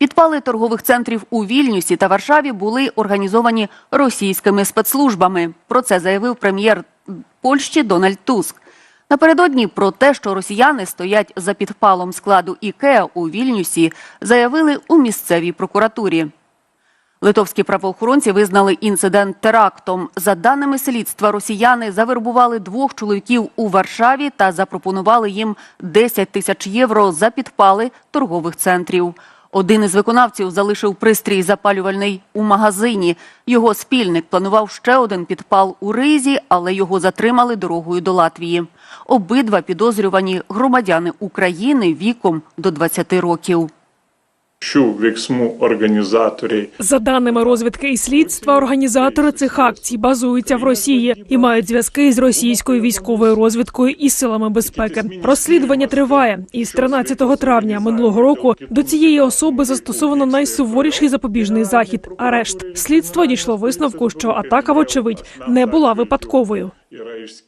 Підпали торгових центрів у Вільнюсі та Варшаві були організовані російськими спецслужбами. Про це заявив прем'єр Польщі Дональд Туск. Напередодні про те, що росіяни стоять за підпалом складу Ікеа у Вільнюсі, заявили у місцевій прокуратурі. Литовські правоохоронці визнали інцидент терактом. За даними слідства, росіяни завербували двох чоловіків у Варшаві та запропонували їм 10 тисяч євро за підпали торгових центрів. Один із виконавців залишив пристрій запалювальний у магазині. Його спільник планував ще один підпал у ризі, але його затримали дорогою до Латвії. Обидва підозрювані громадяни України віком до 20 років. Šių veiksmų organizatoriai За даними розвідки і слідства, організатори цих акцій базуються в Росії і мають зв'язки з російською військовою розвідкою і силами безпеки. Розслідування триває, і з 13 травня минулого року до цієї особи застосовано найсуворіший запобіжний захід арешт. Слідство дійшло висновку, що атака, вочевидь, не була випадковою.